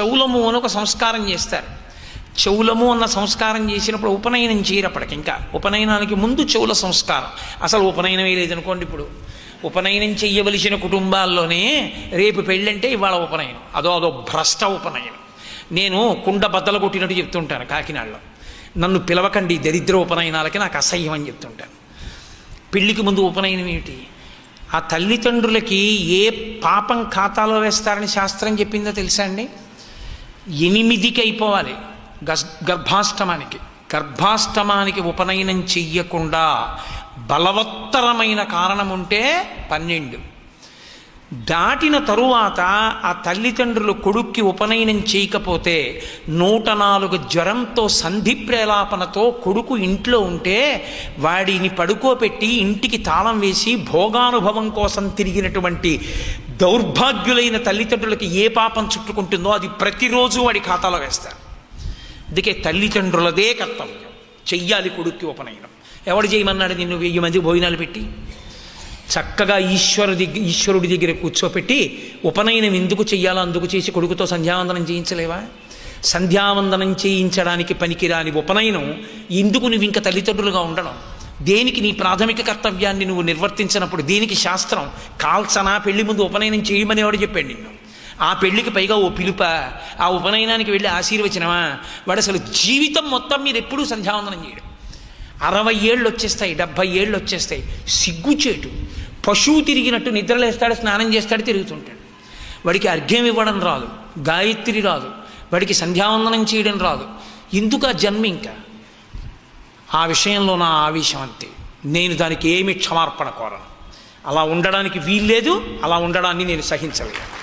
చౌలము అని ఒక సంస్కారం చేస్తారు. చౌలము అన్న సంస్కారం చేసినప్పుడు ఉపనయనం చేయరప్పటికి ఇంకా. ఉపనయనానికి ముందు చౌల సంస్కారం. అసలు ఉపనయనమే లేదనుకోండి ఇప్పుడు. ఉపనయనం చేయవలసిన కుటుంబాల్లోనే రేపు పెళ్ళంటే ఇవాళ ఉపనయనం. అదో అదో భ్రష్ట ఉపనయనం. నేను కుండ బద్దలు కొట్టినట్టు చెప్తుంటాను కాకినాడలో. నన్ను పిలవకండి దరిద్ర ఉపనయనాలకి నాకు అసహ్యం అని చెప్తుంటాను. పెళ్ళికి ముందు ఉపనయనం ఏమిటి? ఆ తల్లిదండ్రులకి ఏ పాపం ఖాతాలో వేస్తారని శాస్త్రం చెప్పిందో తెలుసా అండి? ఎనిమిదికి అయిపోవాలి గస్ గర్భాష్టమానికి. గర్భాష్టమానికి ఉపనయనం చెయ్యకుండా బలవత్తరమైన కారణం ఉంటే పన్నెండు. దాటిన తరువాత ఆ తల్లిదండ్రులు కొడుక్కి ఉపనయనం చేయకపోతే నూట నాలుగు జ్వరంతో సంధి ప్రేలాపనతో కొడుకు ఇంట్లో ఉంటే వాడిని పడుకోబెట్టి ఇంటికి తాళం వేసి భోగానుభవం కోసం తిరిగినటువంటి దౌర్భాగ్యులైన తల్లిదండ్రులకి ఏ పాపం చుట్టుకుంటుందో అది ప్రతిరోజు వాడి ఖాతాలో వేస్తారు. అందుకే తల్లిదండ్రులదే కర్తవ్యం. చెయ్యాలి కొడుక్కి ఉపనయనం. ఎవడు చేయమన్నాడు నిన్ను వెయ్యి మంది భోజనాలు పెట్టి? చక్కగా ఈశ్వరు దగ్గర ఈశ్వరుడి దగ్గర కూర్చోపెట్టి ఉపనయనం ఎందుకు చెయ్యాలో అందుకు చేసి కొడుకుతో సంధ్యావందనం చేయించలేవా? సంధ్యావందనం చేయించడానికి పనికిరాని ఉపనయనం ఎందుకు నువ్వు ఇంకా తల్లిదండ్రులుగా ఉండడం? దేనికి నీ ప్రాథమిక కర్తవ్యాన్ని నువ్వు నిర్వర్తించినప్పుడు దేనికి శాస్త్రం? కాల్చనా పెళ్ళి ముందు ఉపనయనం చేయమని చెప్పాడు నిన్ను. ఆ పెళ్ళికి పైగా ఓ పిలుప ఆ ఉపనయనానికి వెళ్ళి ఆశీర్వచనమా? వాడు అసలు జీవితం మొత్తం మీరు ఎప్పుడూ సంధ్యావందనం చేయడం. అరవై ఏళ్ళు వచ్చేస్తాయి డెబ్భై ఏళ్ళు వచ్చేస్తాయి. సిగ్గుచేటు. పశువు తిరిగినట్టు నిద్రలేస్తాడు స్నానం చేస్తాడు తిరుగుతుంటాడు. వాడికి అర్ఘ్యం ఇవ్వడం రాదు గాయత్రి రాదు వాడికి సంధ్యావందనం చేయడం రాదు. ఎందుకు ఆ జన్మ ఇంకా? ఆ విషయంలో నా ఆవేశం అంతే. నేను దానికి ఏమి క్షమార్పణ కోరను. అలా ఉండడానికి వీల్లేదు అలా ఉండడాన్ని నేను సహించలేను.